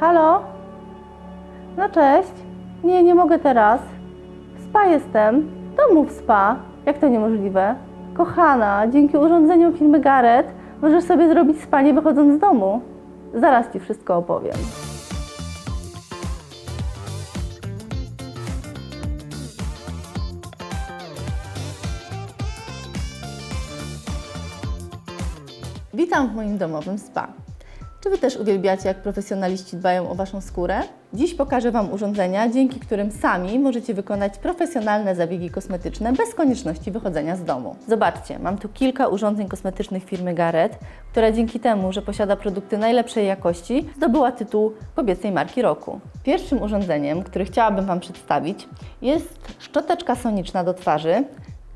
Halo? No cześć. Nie, nie mogę teraz. W spa jestem. To mów spa. Jak to niemożliwe? Kochana, dzięki urządzeniom firmy Garrett możesz sobie zrobić spa nie wychodząc z domu. Zaraz Ci wszystko opowiem. Witam w moim domowym spa. Wy też uwielbiacie, jak profesjonaliści dbają o Waszą skórę? Dziś pokażę Wam urządzenia, dzięki którym sami możecie wykonać profesjonalne zabiegi kosmetyczne bez konieczności wychodzenia z domu. Zobaczcie, mam tu kilka urządzeń kosmetycznych firmy Garrett, która dzięki temu, że posiada produkty najlepszej jakości, zdobyła tytuł kobiecej marki roku. Pierwszym urządzeniem, które chciałabym Wam przedstawić, jest szczoteczka soniczna do twarzy,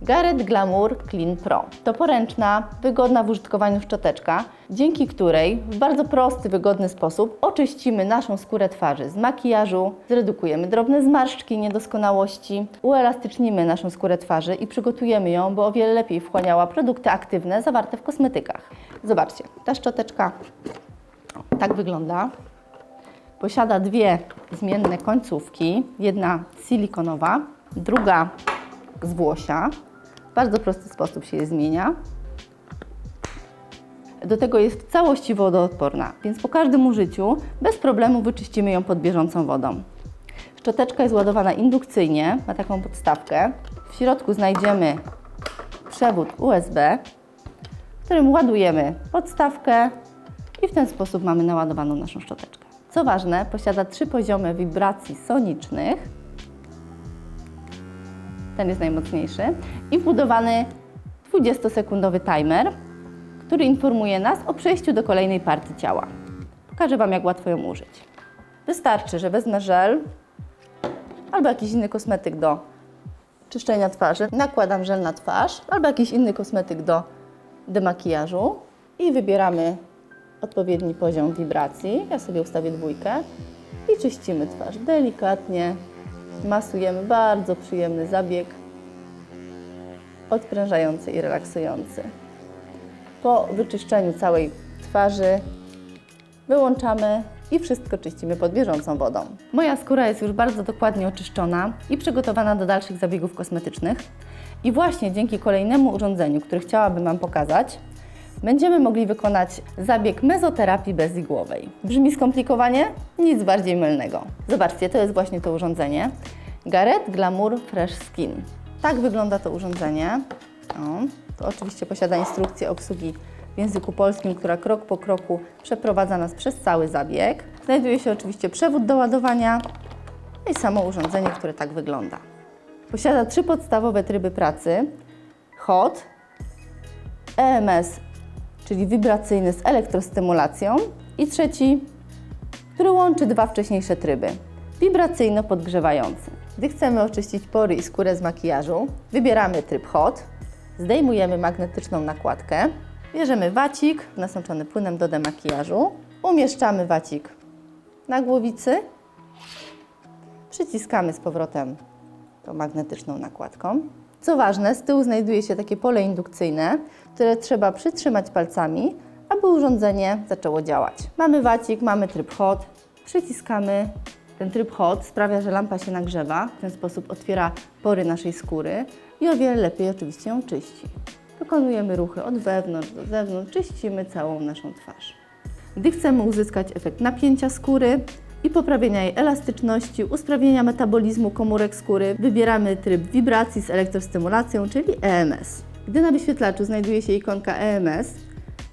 Garrett Glamour Clean Pro. To poręczna, wygodna w użytkowaniu szczoteczka, dzięki której w bardzo prosty, wygodny sposób oczyścimy naszą skórę twarzy z makijażu, zredukujemy drobne zmarszczki, niedoskonałości, uelastycznimy naszą skórę twarzy i przygotujemy ją, by o wiele lepiej wchłaniała produkty aktywne zawarte w kosmetykach. Zobaczcie, ta szczoteczka tak wygląda. Posiada dwie zmienne końcówki, jedna silikonowa, druga z włosia. W bardzo prosty sposób się je zmienia. Do tego jest w całości wodoodporna, więc po każdym użyciu bez problemu wyczyścimy ją pod bieżącą wodą. Szczoteczka jest ładowana indukcyjnie, ma taką podstawkę. W środku znajdziemy przewód USB, którym ładujemy podstawkę i w ten sposób mamy naładowaną naszą szczoteczkę. Co ważne, posiada trzy poziomy wibracji sonicznych, ten jest najmocniejszy, i wbudowany 20-sekundowy timer, który informuje nas o przejściu do kolejnej partii ciała. Pokażę Wam, jak łatwo ją użyć. Wystarczy, że wezmę żel albo jakiś inny kosmetyk do czyszczenia twarzy. Nakładam żel na twarz albo jakiś inny kosmetyk do demakijażu i wybieramy odpowiedni poziom wibracji. Ja sobie ustawię dwójkę i czyścimy twarz delikatnie, masujemy bardzo przyjemny zabieg odprężający i relaksujący. Po wyczyszczeniu całej twarzy wyłączamy i wszystko czyścimy pod bieżącą wodą. Moja skóra jest już bardzo dokładnie oczyszczona i przygotowana do dalszych zabiegów kosmetycznych. I właśnie dzięki kolejnemu urządzeniu, które chciałabym Wam pokazać, będziemy mogli wykonać zabieg mezoterapii bezigłowej. Brzmi skomplikowanie? Nic bardziej mylnego. Zobaczcie, to jest właśnie to urządzenie. Garrett Glamour Fresh Skin. Tak wygląda to urządzenie. O, to oczywiście posiada instrukcję obsługi w języku polskim, która krok po kroku przeprowadza nas przez cały zabieg. Znajduje się oczywiście przewód do ładowania i samo urządzenie, które tak wygląda. Posiada trzy podstawowe tryby pracy. Hot, EMS, czyli wibracyjny z elektrostymulacją i trzeci, który łączy dwa wcześniejsze tryby, wibracyjno-podgrzewający. Gdy chcemy oczyścić pory i skórę z makijażu, wybieramy tryb hot, zdejmujemy magnetyczną nakładkę, bierzemy wacik nasączony płynem do demakijażu, umieszczamy wacik na głowicy, przyciskamy z powrotem tą magnetyczną nakładką. Co ważne, z tyłu znajduje się takie pole indukcyjne, które trzeba przytrzymać palcami, aby urządzenie zaczęło działać. Mamy wacik, mamy tryb hot, przyciskamy. Ten tryb hot sprawia, że lampa się nagrzewa, w ten sposób otwiera pory naszej skóry i o wiele lepiej oczywiście ją czyści. Wykonujemy ruchy od wewnątrz do zewnątrz, czyścimy całą naszą twarz. Gdy chcemy uzyskać efekt napięcia skóry i poprawienia jej elastyczności, usprawnienia metabolizmu komórek skóry, wybieramy tryb wibracji z elektrostymulacją, czyli EMS. Gdy na wyświetlaczu znajduje się ikonka EMS,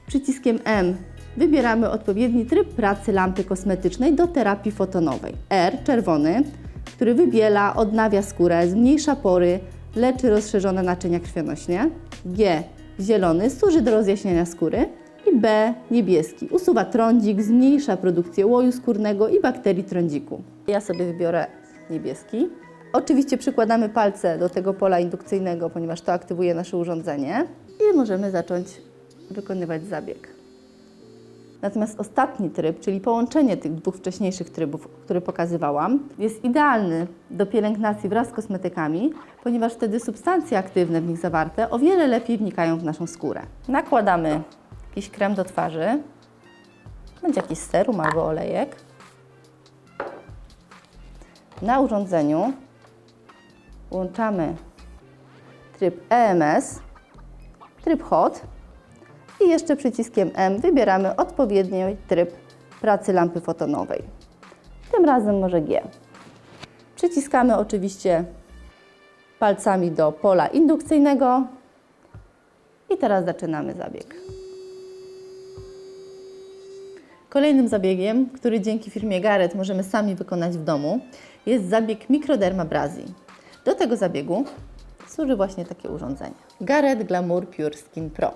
przyciskiem M wybieramy odpowiedni tryb pracy lampy kosmetycznej do terapii fotonowej. R, czerwony, który wybiela, odnawia skórę, zmniejsza pory, leczy rozszerzone naczynia krwionośne. G, zielony, służy do rozjaśniania skóry. I B, niebieski, usuwa trądzik, zmniejsza produkcję łoju skórnego i bakterii trądziku. Ja sobie wybiorę niebieski. Oczywiście przykładamy palce do tego pola indukcyjnego, ponieważ to aktywuje nasze urządzenie i możemy zacząć wykonywać zabieg. Natomiast ostatni tryb, czyli połączenie tych dwóch wcześniejszych trybów, które pokazywałam, jest idealny do pielęgnacji wraz z kosmetykami, ponieważ wtedy substancje aktywne w nich zawarte o wiele lepiej wnikają w naszą skórę. Nakładamy jakiś krem do twarzy, będzie jakiś serum albo olejek. Na urządzeniu włączamy tryb EMS, tryb HOT i jeszcze przyciskiem M wybieramy odpowiedni tryb pracy lampy fotonowej. Tym razem może G. Przyciskamy oczywiście palcami do pola indukcyjnego i teraz zaczynamy zabieg. Kolejnym zabiegiem, który dzięki firmie Garrett możemy sami wykonać w domu, jest zabieg mikrodermabrazji. Do tego zabiegu służy właśnie takie urządzenie. Garrett Glamour Pure Skin Pro.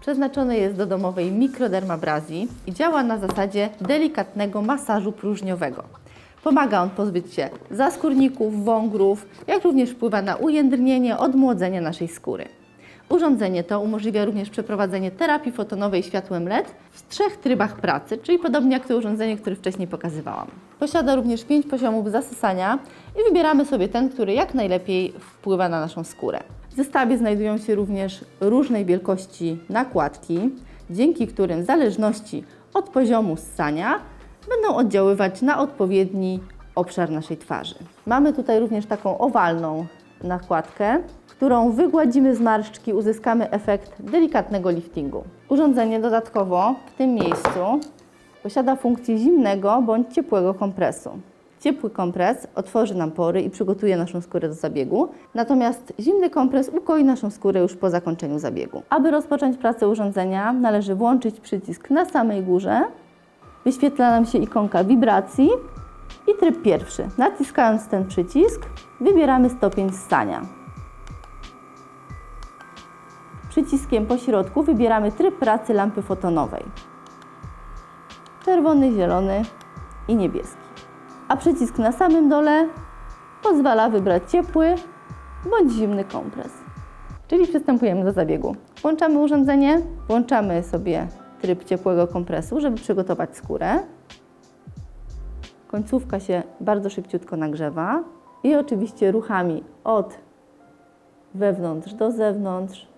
Przeznaczony jest do domowej mikrodermabrazji i działa na zasadzie delikatnego masażu próżniowego. Pomaga on pozbyć się zaskórników, wągrów, jak również wpływa na ujędrnienie, odmłodzenie naszej skóry. Urządzenie to umożliwia również przeprowadzenie terapii fotonowej światłem LED w trzech trybach pracy, czyli podobnie jak to urządzenie, które wcześniej pokazywałam. Posiada również pięć poziomów zasysania i wybieramy sobie ten, który jak najlepiej wpływa na naszą skórę. W zestawie znajdują się również różnej wielkości nakładki, dzięki którym w zależności od poziomu ssania będą oddziaływać na odpowiedni obszar naszej twarzy. Mamy tutaj również taką owalną nakładkę, którą wygładzimy zmarszczki, uzyskamy efekt delikatnego liftingu. Urządzenie dodatkowo w tym miejscu posiada funkcję zimnego bądź ciepłego kompresu. Ciepły kompres otworzy nam pory i przygotuje naszą skórę do zabiegu, natomiast zimny kompres ukoi naszą skórę już po zakończeniu zabiegu. Aby rozpocząć pracę urządzenia, należy włączyć przycisk na samej górze. Wyświetla nam się ikonka wibracji i tryb pierwszy. Naciskając ten przycisk, wybieramy stopień ssania. Przyciskiem po środku wybieramy tryb pracy lampy fotonowej. Czerwony, zielony i niebieski. A przycisk na samym dole pozwala wybrać ciepły bądź zimny kompres. Czyli przystępujemy do zabiegu. Włączamy urządzenie, włączamy sobie tryb ciepłego kompresu, żeby przygotować skórę. Końcówka się bardzo szybciutko nagrzewa i oczywiście ruchami od wewnątrz do zewnątrz.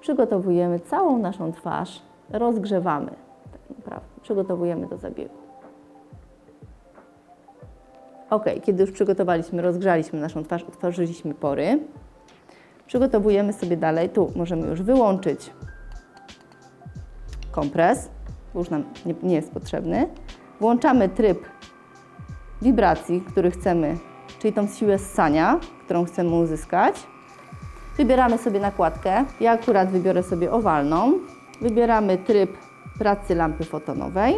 Przygotowujemy całą naszą twarz, rozgrzewamy. Tak naprawdę, przygotowujemy do zabiegu. Ok, kiedy już przygotowaliśmy, rozgrzaliśmy naszą twarz, otworzyliśmy pory, przygotowujemy sobie dalej, tu możemy już wyłączyć kompres, już nam nie, nie jest potrzebny. Włączamy tryb wibracji, który chcemy, czyli tą siłę ssania, którą chcemy uzyskać. Wybieramy sobie nakładkę. Ja akurat wybiorę sobie owalną. Wybieramy tryb pracy lampy fotonowej.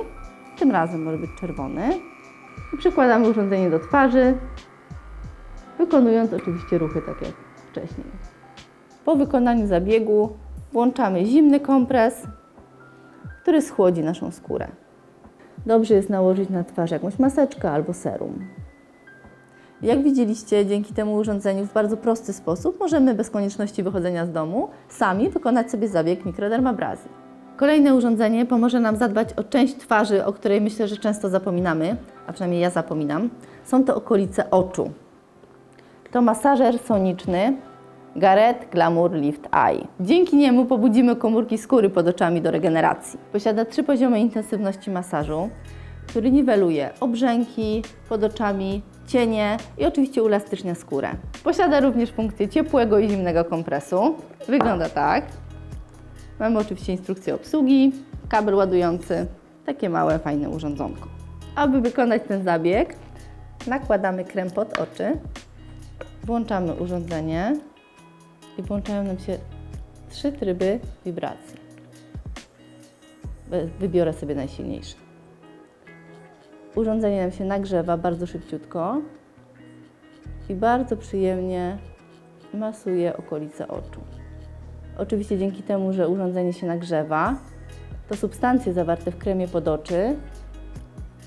Tym razem może być czerwony. I przykładamy urządzenie do twarzy, wykonując oczywiście ruchy tak jak wcześniej. Po wykonaniu zabiegu włączamy zimny kompres, który schłodzi naszą skórę. Dobrze jest nałożyć na twarz jakąś maseczkę albo serum. Jak widzieliście, dzięki temu urządzeniu w bardzo prosty sposób możemy bez konieczności wychodzenia z domu sami wykonać sobie zabieg mikrodermabrazji. Kolejne urządzenie pomoże nam zadbać o część twarzy, o której myślę, że często zapominamy, a przynajmniej ja zapominam. Są to okolice oczu. To masażer soniczny Garrett Glamour Lift Eye. Dzięki niemu pobudzimy komórki skóry pod oczami do regeneracji. Posiada trzy poziomy intensywności masażu, który niweluje obrzęki pod oczami, cienie i oczywiście uelastycznia skórę. Posiada również funkcję ciepłego i zimnego kompresu. Wygląda tak. Mamy oczywiście instrukcję obsługi, kabel ładujący, takie małe, fajne urządzonko. Aby wykonać ten zabieg, nakładamy krem pod oczy, włączamy urządzenie i włączają nam się trzy tryby wibracji. Wy- Wybiorę sobie najsilniejszy. Urządzenie nam się nagrzewa bardzo szybciutko i bardzo przyjemnie masuje okolice oczu. Oczywiście dzięki temu, że urządzenie się nagrzewa, to substancje zawarte w kremie pod oczy,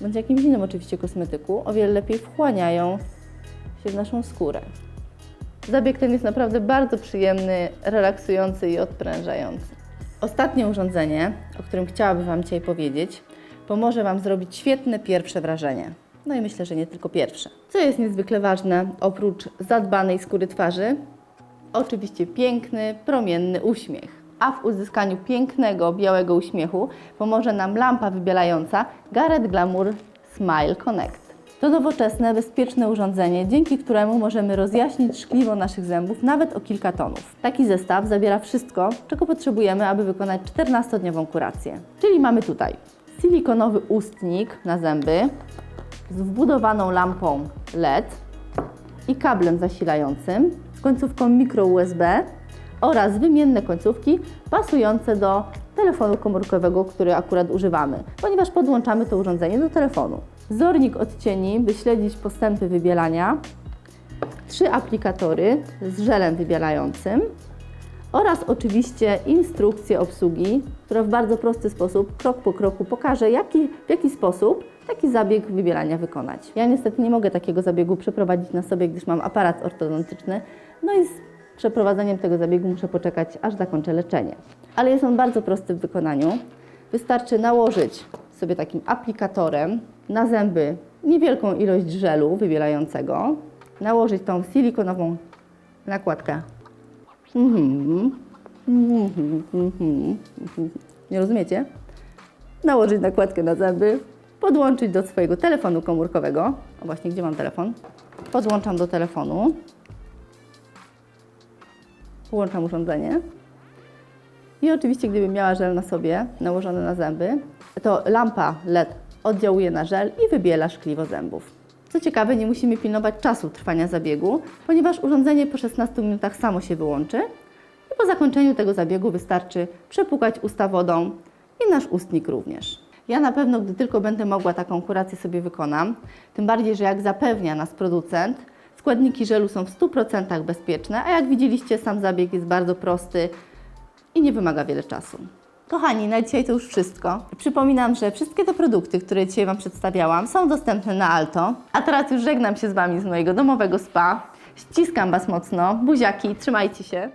bądź jakimś innym oczywiście kosmetyku, o wiele lepiej wchłaniają się w naszą skórę. Zabieg ten jest naprawdę bardzo przyjemny, relaksujący i odprężający. Ostatnie urządzenie, o którym chciałabym Wam dzisiaj powiedzieć, pomoże Wam zrobić świetne pierwsze wrażenie. No i myślę, że nie tylko pierwsze. Co jest niezwykle ważne, oprócz zadbanej skóry twarzy, oczywiście piękny, promienny uśmiech. A w uzyskaniu pięknego, białego uśmiechu pomoże nam lampa wybielająca Garrett Glamour Smile Connect. To nowoczesne, bezpieczne urządzenie, dzięki któremu możemy rozjaśnić szkliwo naszych zębów nawet o kilka tonów. Taki zestaw zawiera wszystko, czego potrzebujemy, aby wykonać 14-dniową kurację. Czyli mamy tutaj silikonowy ustnik na zęby z wbudowaną lampą LED i kablem zasilającym z końcówką mikro USB oraz wymienne końcówki pasujące do telefonu komórkowego, który akurat używamy, ponieważ podłączamy to urządzenie do telefonu. Zornik odcieni, by śledzić postępy wybielania, trzy aplikatory z żelem wybielającym oraz oczywiście instrukcję obsługi, która w bardzo prosty sposób, krok po kroku pokaże, jaki, w jaki sposób taki zabieg wybielania wykonać. Ja niestety nie mogę takiego zabiegu przeprowadzić na sobie, gdyż mam aparat ortodontyczny, no i z przeprowadzeniem tego zabiegu muszę poczekać, aż zakończę leczenie. Ale jest on bardzo prosty w wykonaniu. Wystarczy nałożyć sobie takim aplikatorem na zęby niewielką ilość żelu wybielającego, nałożyć tą silikonową nakładkę Mhm. Mhm. Mhm. Nie rozumiecie? Nałożyć nakładkę na zęby, podłączyć do swojego telefonu komórkowego. O właśnie, gdzie mam telefon? Podłączam do telefonu. Włączam urządzenie. I oczywiście, gdybym miała żel na sobie, nałożony na zęby, to lampa LED oddziałuje na żel i wybiela szkliwo zębów. Co ciekawe, nie musimy pilnować czasu trwania zabiegu, ponieważ urządzenie po 16 minutach samo się wyłączy i po zakończeniu tego zabiegu wystarczy przepłukać usta wodą i nasz ustnik również. Ja na pewno, gdy tylko będę mogła taką kurację sobie wykonam, tym bardziej, że jak zapewnia nas producent, składniki żelu są w 100% bezpieczne, a jak widzieliście, sam zabieg jest bardzo prosty i nie wymaga wiele czasu. Kochani, na dzisiaj to już wszystko. Przypominam, że wszystkie te produkty, które dzisiaj Wam przedstawiałam, są dostępne na Alto. A teraz już żegnam się z Wami z mojego domowego spa. Ściskam Was mocno, buziaki, trzymajcie się.